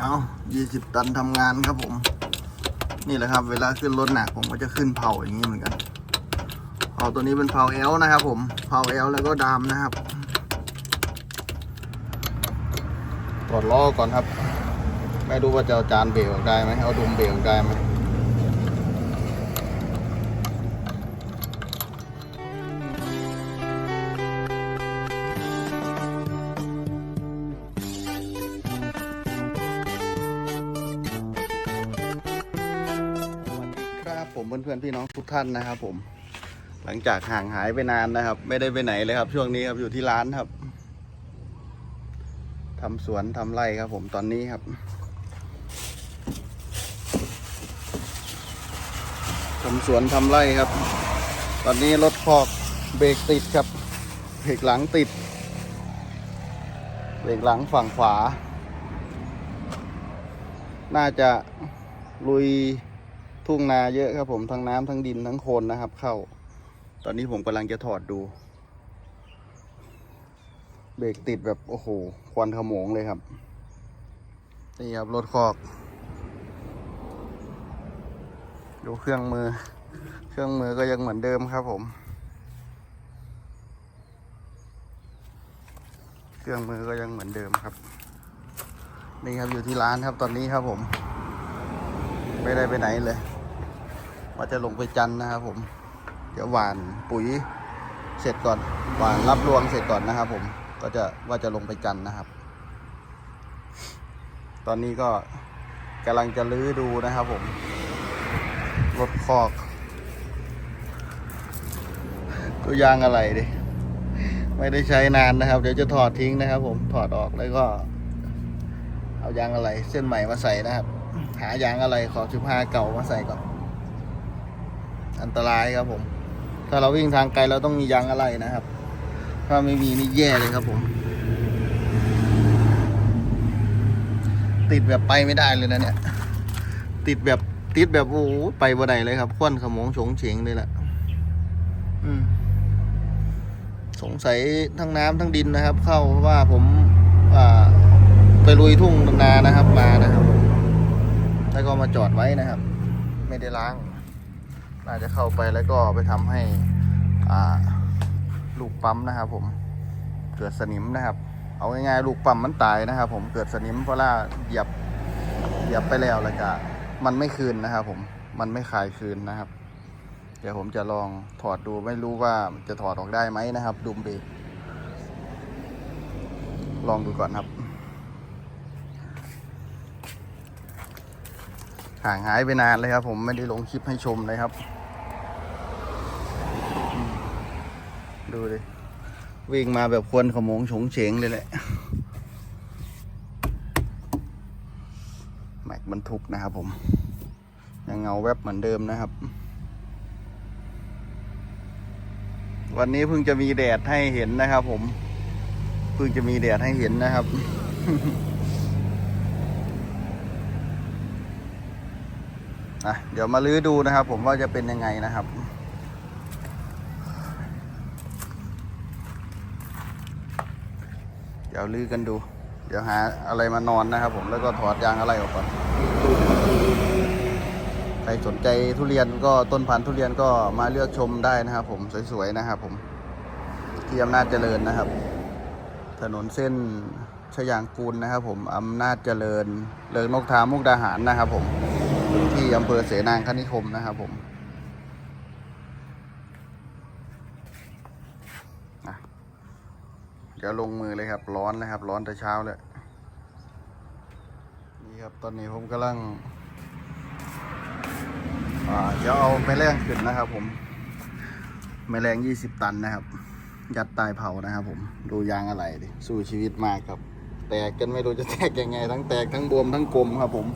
เอายี่สิบตันทำงานครับผม นี่แหละครับ เวลาขึ้นรถหนักผมก็จะขึ้นเผาอย่างนี้เหมือนกันเผาตัวนี้เป็นเผาเอลนะครับ ผมเผาเอลแล้วก็ดามนะครับกดล้อก่อนครับ ไม่รู้ว่าจะเอาจานเบรกออกได้ไหมเอาดุมเบรกออกได้ไหม ผมเพื่อนๆพี่น้องทุกท่านนะครับ ผม หลังจากห่างหายไปนานนะครับ ไม่ได้ไปไหนเลยครับ ช่วงนี้ครับอยู่ที่ร้านครับทำสวนทำไร่ครับ ผมตอนนี้ครับทำสวนทำไร่ครับ ตอนนี้รถคอกเบรกติดครับ เบรกหลังติด เบรกหลังฝั่งขวา น่าจะลุย ทุ่งนาเยอะครับผมทั้งน้ำทั้งดินทั้งโคลนนะครับ เข้า ตอนนี้ผมกำลังจะถอดดู เบรกติดแบบโอ้โหควันขโมงเลยครับนี่ครับรถคอก ดูเครื่องมือ เครื่องมือก็ยังเหมือนเดิมครับผม เครื่องมือก็ยังเหมือนเดิมครับ นี่ครับอยู่ที่ร้านครับตอนนี้ครับผม ไม่ได้ไปไหนเลย ว่าจะลงไปจันนะครับผม เดี๋ยวหวานปุ๋ยเสร็จก่อน หวานรับรวงเสร็จก่อนนะครับผม ก็จะว่าจะลงไปจันนะครับ ตอนนี้ก็กำลังจะลื้อดูนะครับผม รถคอก ตัวยางอะไรดิ ไม่ได้ใช้นานนะครับ เดี๋ยวจะถอดทิ้งนะครับ ผม ถอดออกแล้วก็ เอายางอะไร เส้นใหม่มาใส่นะครับ หายางอะไรขอสิบห้าเก่ามาใส่ก่อน อันตรายครับผม ถ้าเราวิ่งทางไกลเราต้องมียางอะไรนะครับ ถ้าไม่มีนี่แย่เลยครับผม ติดแบบไปไม่ได้เลยนะเนี่ย ติดแบบติดแบบโอ้โหไปบ่ได้เลยครับควนขมงฉงเฉงเลยแหละอืมสงสัยทั้งน้ำทั้งดินนะครับ เข้าเพราะว่าผมไปลุยทุ่งนานะครับมานะครับ แล้วก็มาจอดไว้นะครับ ไม่ได้ล้าง น่าจะเข้าไปแล้วก็ไปทำให้ลูกปั๊มนะครับ ผมเกิดสนิมนะครับ เอาง่ายๆลูกปั๊มมันตายนะครับ ผมเกิดสนิมเพราะว่าเหยียบเหยียบไปแล้วแล้วก็มันไม่คืนนะครับ ผมมันไม่คายคืนนะครับ เดี๋ยวผมจะลองถอดดูไม่รู้ว่าจะถอดออกได้ไหมนะครับดุมเบรกลองดูก่อนครับ ห่างหายไปนานเลยครับ ผมไม่ได้ลงคลิปให้ชมเลยครับอืม ดูดิ วิ่งมาแบบควนขโมงฉงเฉงเลยแหละ แม็กบรรทุกนะครับผม ยังเงาแวบเหมือนเดิมนะครับ วันนี้เพิ่งจะมีแดดให้เห็นนะครับผม เพิ่งจะมีแดดให้เห็นนะครับอะเดี๋ยวมาลื้อดูนะครับ ผมว่าจะเป็นยังไงนะครับ ดี๋ยวลื้อกันดู เดี๋ยวหาอะไรมานอนนะครับ ผมแล้วก็ถอดยางอะไรออกก่อนใครสนใจทุเรียนก็ต้นพันธุ์ทุเรียนก็มาเลือกชมได้นะครับ ผมสวยๆนะครับผมที่อำนาจเจริญนะครับ ถนนเส้นชยางกูลนะครับ ผมอำนาจเจริญเลิงนกทามุกดาหารนะครับ ผมที่อำเภอเสนางคณิคมนะครับ ผมอะ เดี๋ยวลงมือเลยครับ ร้อนนะครับ ร้อนแต่เช้าเลยนี่ครับตอนนี้ผมกำลังอ่าเดี๋ยวเอาแม่แรงขึ้นนะครับ ผมแม่แรงยี่สิบตันนะครับ ยัดใต้เผานะครับ ผมดูยางอะไรดิสู้ชีวิตมากครับ แตกกันไม่รู้จะแตกยังไง ทั้งแตกทั้งบวมทั้งกลมครับ ผม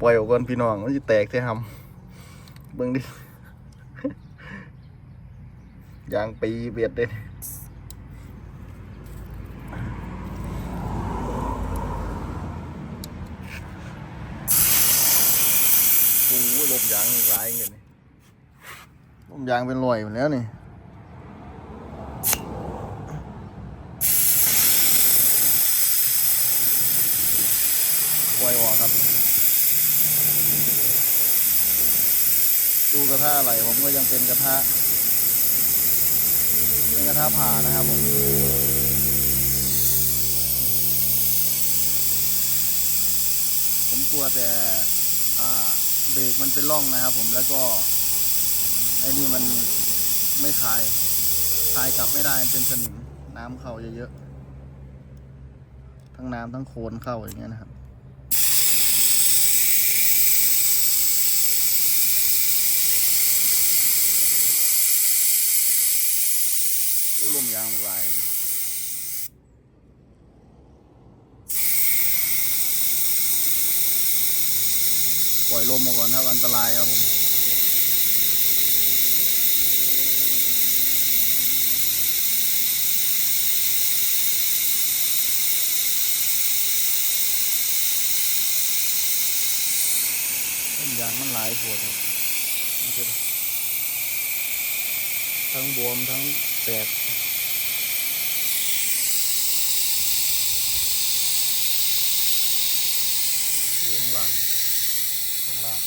ปล่อยออกก่อนพี่น้องมันจะแตกใช่ทำเบิ่งดิยางปีเบียดเลย โอ้โหลมยางนี่ร้ายเงี้ยนี่ลมยางเป็นรอยหมดแล้วนี่โปล่อยออกครับ ดูกระทะอะไรผมก็ยังเป็นกระทะเป็นกระทะผ่านะครับผมผมกลัวแต่อ่า เบรกมันเป็นร่องนะครับผมแล้วก็ไอ้นี่มันไม่คลายคลายกลับไม่ได้มันเป็นสนิมน้ำเข้าเยอะๆทั้งน้ำทั้งโคลนเข้าอย่างเงี้ยนะครับลมยางหลาย ป ล่อยลมมาก่อนครับอันตรายครับผมต้นยางมันหลายปวดครับทั้งบวมทั้งแตกอยู่ข้างล่างข้างล่าง ป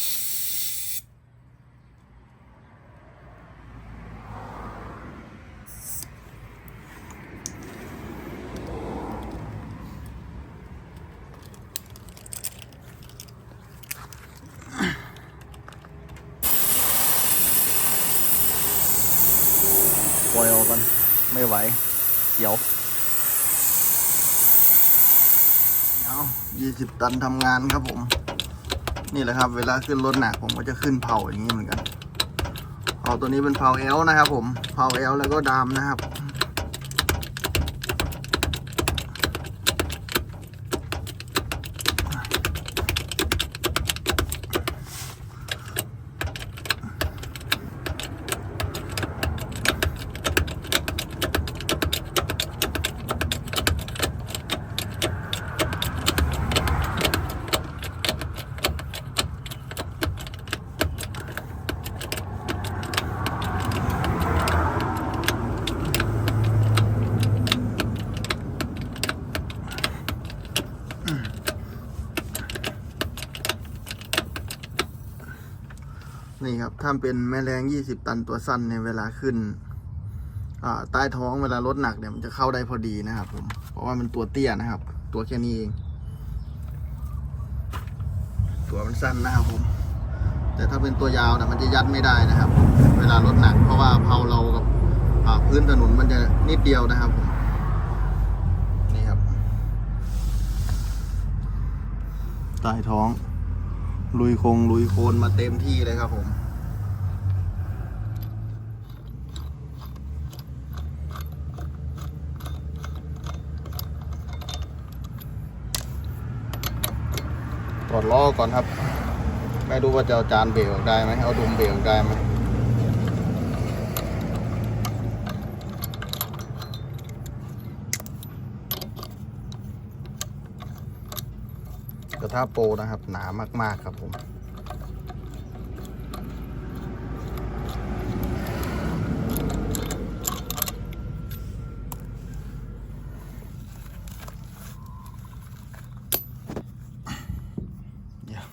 ล่อยออกกัน ไม่ไหวเดี๋ยวเอายี่สิบตันทำงานครับผม นี่แหละครับ เวลาขึ้นรถหนักผมก็จะขึ้นเผาอย่างนี้เหมือนกันเผาตัวนี้เป็นเผาเอลนะครับผมเผาเอลแล้วก็ดามนะครับ นี่ครับ ถ้าเป็นแม่แรงยี่สิบตันตัวสั้นในเวลาขึ้นใต้ท้องเวลารถหนักเนี่ยมันจะเข้าได้พอดีนะครับผมเพราะว่ามันตัวเตี้ยนะครับ ตัวแค่นี้เองตัวมันสั้นนะครับผม แต่ถ้าเป็นตัวยาวเนี่ยมันจะยัดไม่ได้นะครับ เวลารถหนัก เพราะว่าเพาเรากับพื้นถนนมันจะนิดเดียวนะครับผมนี่ครับใต้ท้อง ลุยคงลุยโคนมาเต็มที่เลยครับผมกดล้อก่อนครับ ไม่รู้ว่าจะเอาจานเบรกได้ไหมเอาดุมเบรกได้ไหม กระทะโปรนะครับ หนามาก ๆ ครับผมเดียว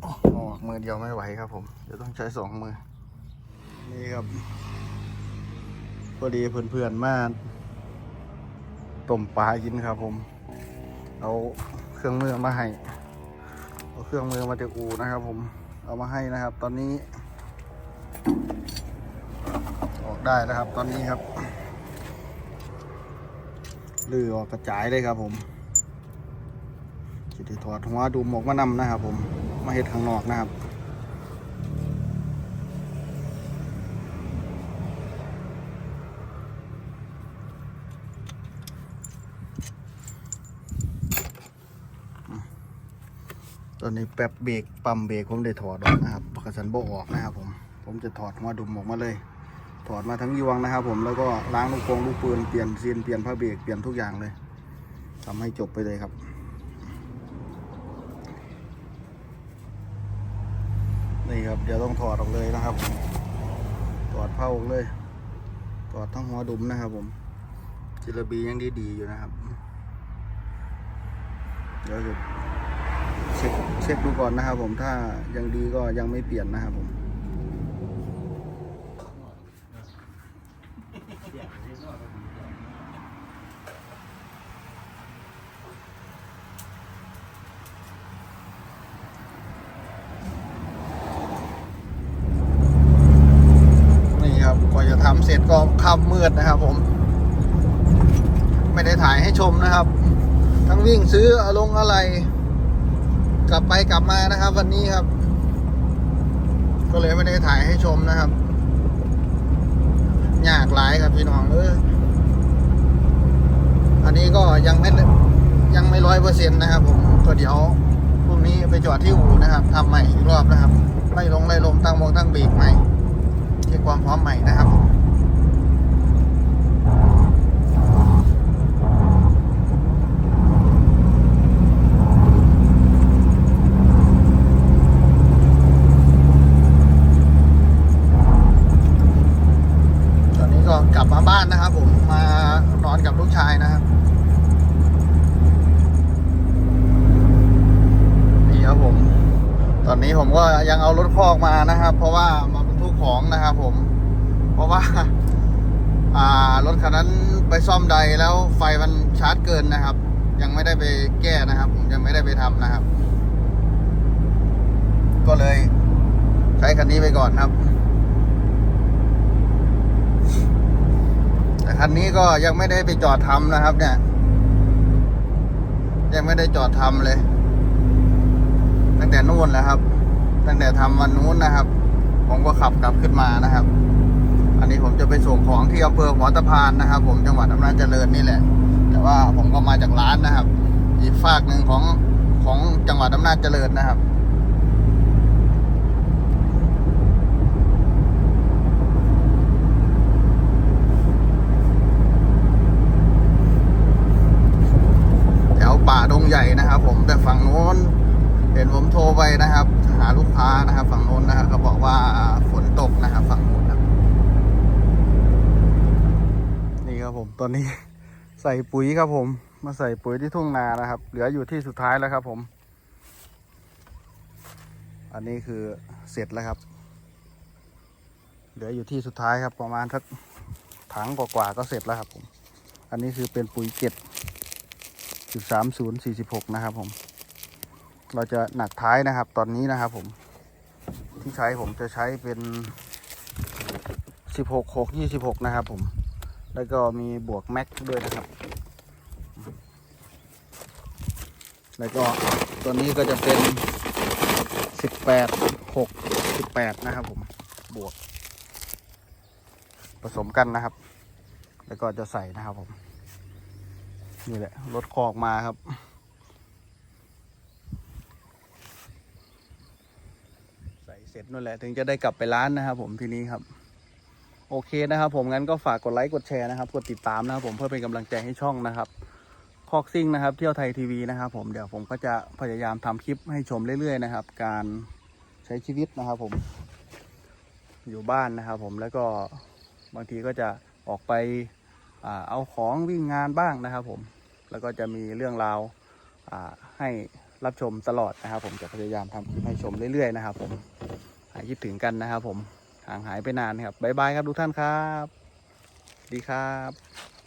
โอ้โหมือเดียวไม่ไหวครับผมเดี๋ยวต้องใช้สองมือ นี่ครับพอดีเพื่อนๆมา ต้มปลากินครับผม เอาเครื่องมือมาให้ เอาเครื่องมือมาจากอูนะครับผม เอามาให้นะครับ ตอนนี้ ออกได้นะครับ ตอนนี้ครับลือออกกระจายเลยครับผมสิได้ถอดหัวดูหมวกมานำนะครับผม มาเฮ็ดข้างนอกนะครับ ต อนนี้แป๊บเบรกปั๊มเบรกผมได้ถอดออกนะครับปกสันโบออกนะครับผมผมจะถอดหัวดุมออกมาเลย ถอดมาทั้งยวงนะครับ ผมแล้วก็ล้างลูกโป่งลูกปืนเปลี่ยนเซียนเปลี่ยนผ้าเบรกเปลี่ยนทุกอย่างเลยทำให้จบไปเลยครับนี่ครับ เดี๋ยวต้องถอดออกเลยนะครับถอดเผาออกเลยถอดทั้งหัวดุมนะครับ ผมจิระบียังดีๆอยู่นะครับเดี๋ยวจะ ช็คเช็คดูก่อนนะครับผมถ้ายังดีก็ยังไม่เปลี่ยนนะครับผมนี่ครับกว่าจะทำเสร็จก็ค่ำมืดนะครับผม ไม่ได้ถ่ายให้ชมนะครับ ทั้งวิ่งซื้ออลงอะไร กลับไปกลับมานะครับ วันนี้ครับ ก็เลยไม่ได้ถ่ายให้ชมนะครับยากหลายครับพี่น้องเอออันนี้ก็ยังไม่ยังไม่ร้อยเปอร์เซ็นต์นะครับ ผมก็เดี๋ยวพรุ่งนี้ไปจอดที่อู่นะครับทำใหม่อีกรอบนะครับไล่ลงไล่ลมตั้งโมงตั้งเบรกใหม่เช็คความพร้อมใหม่นะครับตอนนี้ก็กลับมาบ้านนะครับ ผมมานอนกับลูกชายนะครับนี่ครับผม ตอนนี้ผมก็ยังเอารถคอกมา นะครับ เพราะว่ามาบรรทุกของนะครับผม เพราะว่า อ่ารถคันนั้นไปซ่อมใดแล้วไฟมันชาร์จเกินนะครับ ยังไม่ได้ไปแก้นะครับ ผมยังไม่ได้ไปทำนะครับ ก็เลย ใช้คันนี้ไปก่อนครับแต่คันนี้ก็ยังไม่ได้ไปจอดทำนะครับ เนี่ย ยังไม่ได้จอดทำเลย ตั้งแต่นู่นแล้วครับ ตั้งแต่ทำวันนู้นนะครับ ผมก็ขับกลับขึ้นมานะครับ อันนี้ผมจะไปส่งของที่อำเภอหัวตะพานนะครับ ผมจังหวัดอำนาจเจริญนี่แหละ แต่ว่าผมก็มาจากร้านนะครับ อีกฝากหนึ่งของของจังหวัดอำนาจเจริญนะครับแถวป่าดงใหญ่นะครับผมแต่ฝั่งโน้น เห็นผมโทรไปนะครับ หาลูกค้านะครับ ฝั่งโน้นนะครับเขาบอกว่าฝนตกนะครับ ฝั่งโน้นครับนี่ครับผมตอนนี้ใส่ปุ๋ยครับผม มาใส่ปุ๋ยที่ทุ่งนานะครับ เหลืออยู่ที่สุดท้ายแล้วครับผม อันนี้คือเสร็จแล้วครับ เหลืออยู่ที่สุดท้ายครับ ประมาณสักถังกว่าๆก็เสร็จแล้วครับผม อันนี้คือเป็นปุ๋ยเจ็ดสิบสามศูนย์สี่สิบหกนะครับผม เราจะหนักท้ายนะครับ ตอนนี้นะครับผม ที่ใช้ผมจะใช้เป็นสิบหกหกยี่สิบหกนะครับผม แล้วก็มีบวกแม็กด้วยนะครับ แล้วก็ตัวนี้ก็จะเป็นสิบแปดหกสิบแปดนะครับผม บวก ผสมกันนะครับ แล้วก็จะใส่นะครับผม นี่แหละรถคอกมาครับ ใส่เสร็จ นั่นแหละถึงจะได้กลับไปร้านนะครับผมทีนี้ครับ โอเคนะครับผมงั้นก็ฝากกดไลค์กดแชร์นะครับ กดติดตามนะครับผมเพื่อเป็นกำลังใจให้ช่องนะครับคอกซิ่งนะครับเที่ยวไทยทีวีนะครับผมเดี๋ยวผมก็จะพยายามทำคลิปให้ชมเรื่อยๆนะครับ การใช้ชีวิตนะครับผมอยู่บ้านนะครับผมแล้วก็บางทีก็จะออกไปอเอาของวิ่งงานบ้างนะครับผมแล้วก็จะมีเรื่องราวให้รับชมตลอดนะครับ ผมจะพยายามทำคลิปให้ชมเรื่อยๆนะครับผมายคิดถึงกันนะครับผมห่างหายไปนานครับบ๊ายบายครับทุกท่านครับสวัสดีครับ